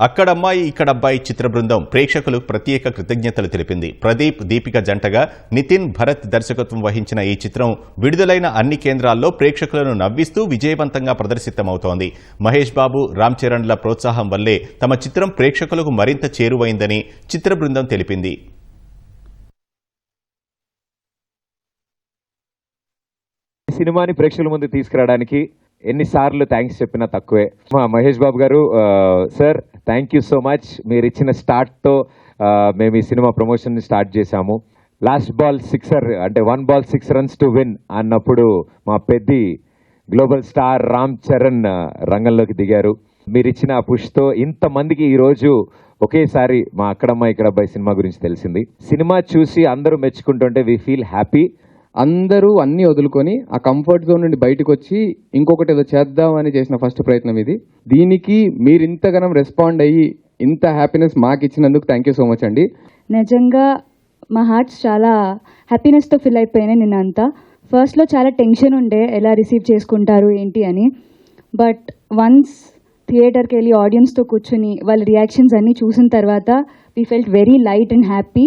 అక్కడమ్మాయి ఇక్కడబ్బాయి చిత్ర బృందం ప్రేక్షకులకు ప్రత్యేక కృతజ్ఞతలు తెలిపింది. ప్రదీప్ దీపిక జంటగా నితిన్ భరత్ దర్శకత్వం వహించిన ఈ చిత్రం విడుదలైన అన్ని కేంద్రాల్లో ప్రేక్షకులను నవ్విస్తూ విజయవంతంగా ప్రదర్శితమవుతోంది. మహేష్ బాబు రామ్ చరణ్ల ప్రోత్సాహం వల్లే తమ చిత్రం ప్రేక్షకులకు మరింత చేరువైందని చిత్ర బృందం తెలిపింది. ఈ సినిమాని ప్రేక్షకుల ముందు తీసుకురావడానికి ఎన్నిసార్లు థ్యాంక్స్ చెప్పినా తక్కువే. మా మహేష్ బాబు గారు sir thank you so much మీరు ఇచ్చిన స్టార్ట్తో మేము ఈ సినిమా ప్రమోషన్ స్టార్ట్ చేశాము. లాస్ట్ బాల్ సిక్సర్ అంటే one ball six runs to win అన్నప్పుడు మా పెద్ది గ్లోబల్ స్టార్ రామ్ చరణ్ రంగంలోకి దిగారు. మీరు ఇచ్చిన ఆ పుష్తో ఇంతమందికి ఈరోజు ఒకేసారి మా అక్కడమ్మ ఇక్కడ అబ్బాయి సినిమా గురించి తెలిసింది. సినిమా చూసి అందరూ మెచ్చుకుంటుంటే వి ఫీల్ హ్యాపీ అందరూ అన్నీ వదులుకొని ఆ కంఫర్ట్ జోన్ నుండి బయటకు వచ్చి ఇంకొకటి ఏదో చేద్దామని చేసిన ఫస్ట్ ప్రయత్నం ఇది. దీనికి మీరు ఇంతగానం రెస్పాండ్ అయ్యి ఇంత హ్యాపీనెస్ మాకు ఇచ్చినందుకు థ్యాంక్ యూ సో మచ్ అండి. నిజంగా మా హార్ట్స్ చాలా హ్యాపీనెస్తో ఫిల్ అయిపోయినాయి నిన్న అంతా ఫస్ట్లో చాలా టెన్షన్ ఉండే ఎలా రిసీవ్ చేసుకుంటారు ఏంటి అని. బట్ వన్స్ థియేటర్కి వెళ్ళి ఆడియన్స్తో కూర్చుని వాళ్ళ రియాక్షన్స్ అన్నీ చూసిన తర్వాత we felt very light and happy